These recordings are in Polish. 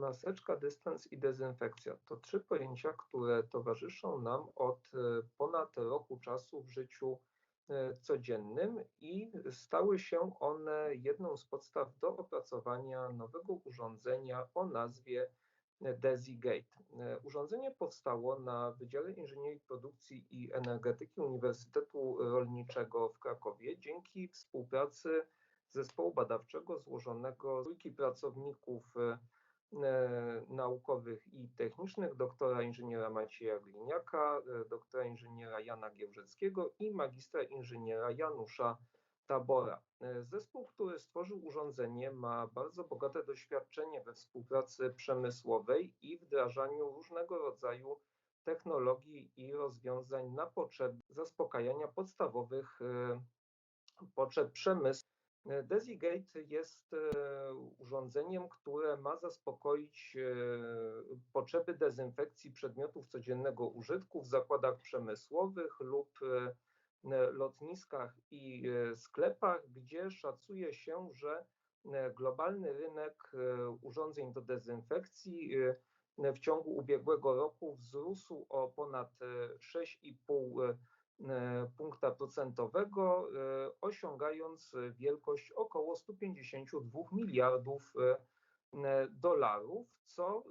Maseczka, dystans i dezynfekcja to trzy pojęcia, które towarzyszą nam od e, ponad roku czasu w życiu e, codziennym i stały się one jedną z podstaw do opracowania nowego urządzenia o nazwie DesiGate. E, urządzenie powstało na Wydziale Inżynierii Produkcji i Energetyki Uniwersytetu Rolniczego w Krakowie dzięki współpracy zespołu badawczego złożonego z trójki pracowników naukowych i technicznych doktora inżyniera Macieja Gliniaka, e, doktora inżyniera Jana Giełżeckiego i magistra inżyniera Janusza Tabora. E, zespół, który stworzył urządzenie, ma bardzo bogate doświadczenie we współpracy przemysłowej i wdrażaniu różnego rodzaju technologii i rozwiązań na potrzeby zaspokajania podstawowych potrzeb przemysłu DesiGate jest e, urządzeniem, które ma zaspokoić e, potrzeby dezynfekcji przedmiotów codziennego użytku w zakładach przemysłowych lub e, lotniskach i sklepach, gdzie szacuje się, że globalny rynek urządzeń do dezynfekcji w ciągu ubiegłego roku wzrósł o ponad 6,5 E, punkta procentowego, e, osiągając wielkość około 152 miliardów e, dolarów, co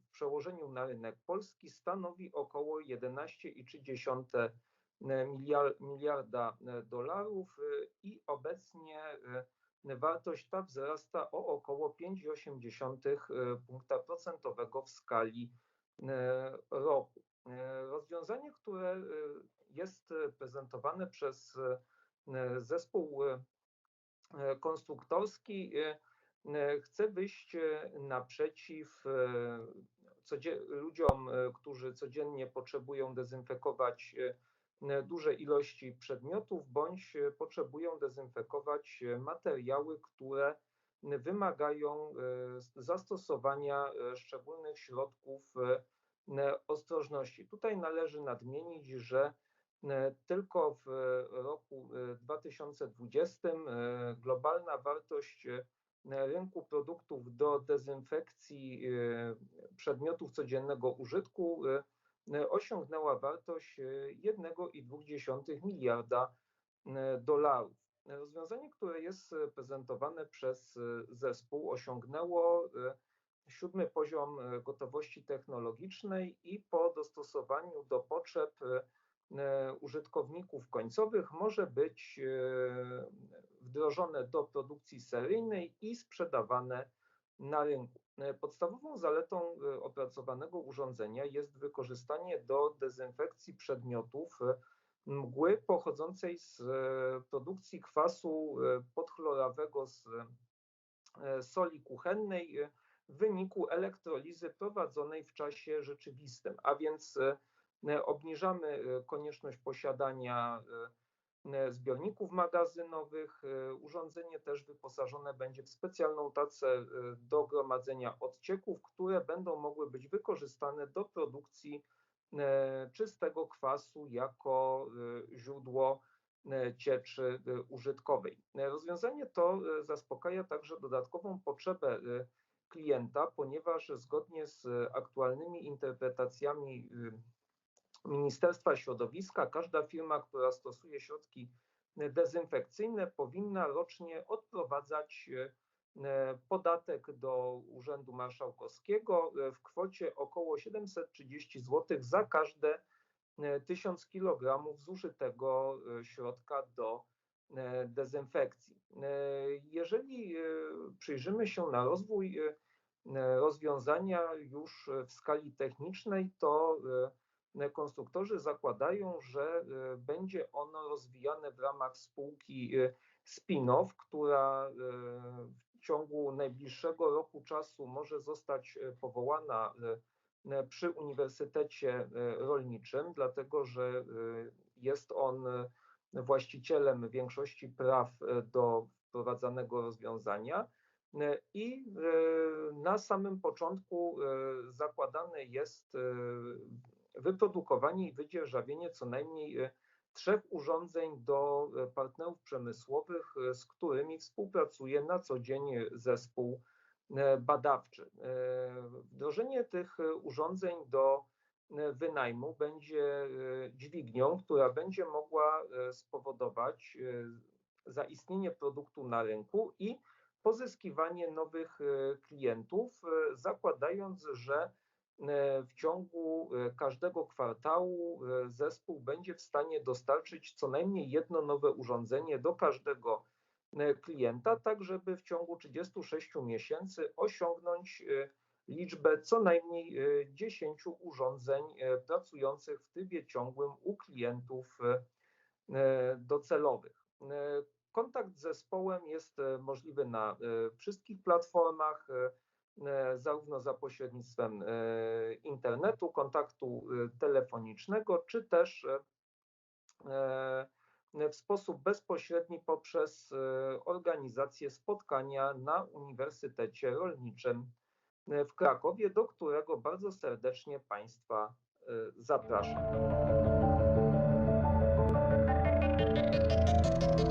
w przełożeniu na rynek polski stanowi około 11,3 miliarda dolarów i obecnie wartość ta wzrasta o około 5,8 punkta procentowego w skali roku. Rozwiązanie, które jest e, prezentowane przez e, zespół e, konstruktorski, chce wyjść naprzeciw ludziom, którzy codziennie potrzebują dezynfekować duże ilości przedmiotów, bądź potrzebują dezynfekować materiały, które wymagają zastosowania szczególnych środków ostrożności. Tutaj należy nadmienić, że E, tylko w roku 2020 e, globalna wartość e, rynku produktów do dezynfekcji przedmiotów codziennego użytku osiągnęła wartość 1,2 miliarda dolarów. Rozwiązanie, które jest prezentowane przez zespół, osiągnęło siódmy poziom gotowości technologicznej i po dostosowaniu do potrzeb E, użytkowników końcowych może być e, wdrożone do produkcji seryjnej i sprzedawane na rynku. E, podstawową zaletą opracowanego urządzenia jest wykorzystanie do dezynfekcji przedmiotów mgły pochodzącej z produkcji kwasu podchlorawego z soli kuchennej w wyniku elektrolizy prowadzonej w czasie rzeczywistym, a więc E, obniżamy e, konieczność posiadania e, zbiorników magazynowych. Urządzenie też wyposażone będzie w specjalną tacę do gromadzenia odcieków, które będą mogły być wykorzystane do produkcji czystego kwasu jako źródło cieczy użytkowej. Rozwiązanie to zaspokaja także dodatkową potrzebę klienta, ponieważ zgodnie z aktualnymi interpretacjami Ministerstwa Środowiska każda firma, która stosuje środki dezynfekcyjne, powinna rocznie odprowadzać e, podatek do Urzędu Marszałkowskiego e, w kwocie około 730 zł za każde 1000 e, kg zużytego środka do dezynfekcji. Jeżeli przyjrzymy się na rozwój rozwiązania już w skali technicznej, to konstruktorzy zakładają, że e, będzie ono rozwijane w ramach spółki e, Spinow, która e, w ciągu najbliższego roku czasu może zostać powołana przy Uniwersytecie Rolniczym, dlatego że jest on właścicielem większości praw do wprowadzanego rozwiązania. I na samym początku zakładane jest wyprodukowanie i wydzierżawienie co najmniej e, trzech urządzeń do e, partnerów przemysłowych, e, z którymi współpracuje na co dzień zespół e, badawczy. E, Wdrożenie tych e, urządzeń do e, wynajmu będzie e, dźwignią, która będzie mogła e, spowodować e, zaistnienie produktu na rynku i pozyskiwanie nowych e, klientów, e, zakładając, że e, w ciągu e, każdego kwartału e, zespół będzie w stanie dostarczyć co najmniej jedno nowe urządzenie do każdego e, klienta, tak żeby w ciągu 36 miesięcy osiągnąć e, liczbę co najmniej e, 10 urządzeń e, pracujących w trybie ciągłym u klientów e, e, docelowych. E, Kontakt z zespołem jest e, możliwy na e, wszystkich platformach, e, e, zarówno za pośrednictwem e, internetu, kontaktu e, telefonicznego, czy też e, e, w sposób bezpośredni poprzez e, organizację spotkania na Uniwersytecie Rolniczym e, w Krakowie, do którego bardzo serdecznie Państwa e, zapraszam.